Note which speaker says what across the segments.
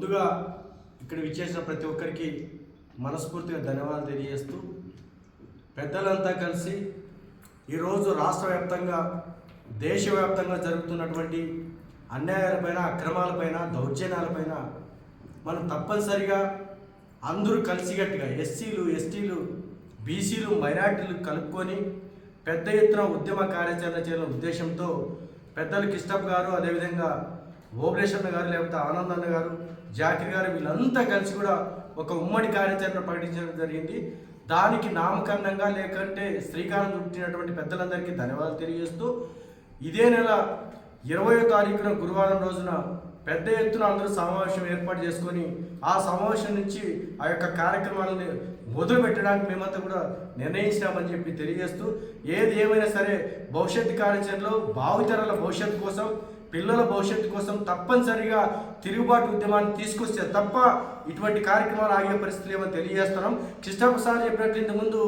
Speaker 1: ముందుగా ఇక్కడ విచ్చేసిన ప్రతి ఒక్కరికి మనస్ఫూర్తిగా ధన్యవాదాలు తెలియజేస్తూ పెద్దలంతా కలిసి ఈరోజు రాష్ట్ర వ్యాప్తంగా దేశవ్యాప్తంగా జరుగుతున్నటువంటి అన్యాయాలపైన అక్రమాలపైన దౌర్జన్యాలపైన మనం తప్పనిసరిగా అందరూ కలిసికట్టుగా ఎస్సీలు ఎస్టీలు బీసీలు మైనార్టీలు కలుపుకొని పెద్ద ఎత్తున ఉద్యమ కార్యాచరణ చేయడం ఉద్దేశంతో పెద్దలు కిష్టప్ గారు అదేవిధంగా ఓబరేషన్ గారు లేకపోతే ఆనందన్న గారు జాకిర్ గారు వీళ్ళంతా కలిసి కూడా ఒక ఉమ్మడి కార్యాచరణ ప్రకటించడం జరిగింది. దానికి నామకరణంగా లేకంటే శ్రీకారం చుట్టినటువంటి పెద్దలందరికీ ధన్యవాదాలు తెలియజేస్తూ ఇదే నెల ఇరవయో తారీఖున గురువారం రోజున పెద్ద ఎత్తున అందరూ సమావేశం ఏర్పాటు చేసుకొని ఆ సమావేశం నుంచి ఆ యొక్క కార్యక్రమాలని మొదలు పెట్టడానికి మేమంతా కూడా నిర్ణయించామని చెప్పి తెలియజేస్తూ ఏది ఏమైనా సరే భవిష్యత్తు కార్యాచరణలో భావితరాల భవిష్యత్తు కోసం పిల్లల భవిష్యత్తు కోసం తప్పనిసరిగా తిరుగుబాటు ఉద్యమాన్ని తీసుకొస్తే తప్ప ఇటువంటి కార్యక్రమాలు ఆగే పరిస్థితులు ఏమో తెలియజేస్తున్నాం. కృష్ణప్రసాద్ చెప్పినట్టు ఇంతకు ముందు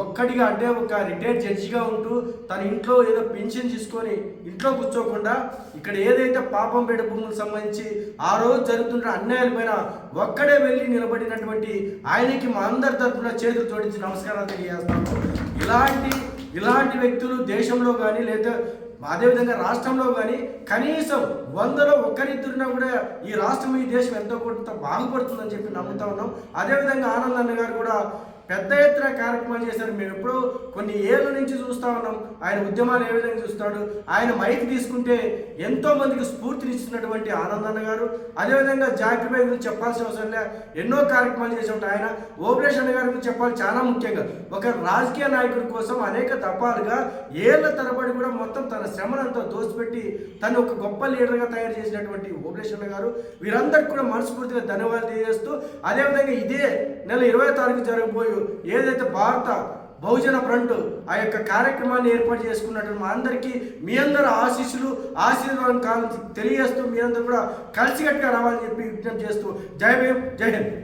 Speaker 1: ఒక్కడిగా అంటే ఒక రిటైర్డ్ జడ్జిగా ఉంటూ తన ఇంట్లో ఏదో పెన్షన్ తీసుకొని ఇంట్లో కూర్చోకుండా ఇక్కడ ఏదైతే పాపంపేట భూములకు సంబంధించి ఆ రోజు జరుగుతున్న అన్యాయాలపైన ఒక్కడే వెళ్ళి నిలబడినటువంటి ఆయనకి మా అందరి తరఫున చేతులు జోడించి నమస్కారాలు తెలియజేస్తాము ఇలాంటి ఇలాంటి వ్యక్తులు దేశంలో కానీ లేదా అదేవిధంగా రాష్ట్రంలో కానీ కనీసం వందలో ఒక్కరిద్దరినా కూడా ఈ రాష్ట్రం ఈ దేశం ఎంతో కొంత బాగుపడుతుందని చెప్పి నమ్ముతా ఉన్నాం. అదేవిధంగా ఆనంద్ అన్న గారు కూడా పెద్ద ఎత్తున కార్యక్రమాలు చేశారు. మేము ఎప్పుడు కొన్ని ఏళ్ళ నుంచి చూస్తా ఉన్నాం. ఆయన ఉద్యమాలు ఏ విధంగా చూస్తాడు? ఆయన మైక్ తీసుకుంటే ఎంతో మందికి స్ఫూర్తినిస్తున్నటువంటి ఆనందన్న గారు. అదేవిధంగా జాకిర్ భాయ్ గురించి చెప్పాల్సిన అవసరం లే. ఎన్నో కార్యక్రమాలు చేసి ఉంటాయి ఆయన ఓపరేషన్ గారి గురించి చెప్పాలి. చాలా ముఖ్యంగా ఒక రాజకీయ నాయకుడి కోసం అనేక దఫాలుగా ఏళ్ళ తరబడి కూడా మొత్తం తన శ్రమనంతా దోసిపెట్టి తను ఒక గొప్ప లీడర్గా తయారు చేసినటువంటి ఓపరేషన్ గారు. వీరందరికీ కూడా మనస్ఫూర్తిగా ధన్యవాదాలు తెలియజేస్తూ అదేవిధంగా ఇదే నెల ఇరవై తారీఖు జరగబోయే ఏదైతే భారత బహుజన ఫ్రంట్ ఆ యొక్క కార్యక్రమాన్ని ఏర్పాటు చేసుకున్నట్టు మా అందరికీ మీ అందరూ ఆశీస్సులు ఆశీర్వాదం కావాలని తెలియజేస్తూ మీ అందరు కూడా కలిసికట్టుగా రావాలని చెప్పి విజ్ఞప్తి చేస్తూ జై భీమ్ జై హింద్.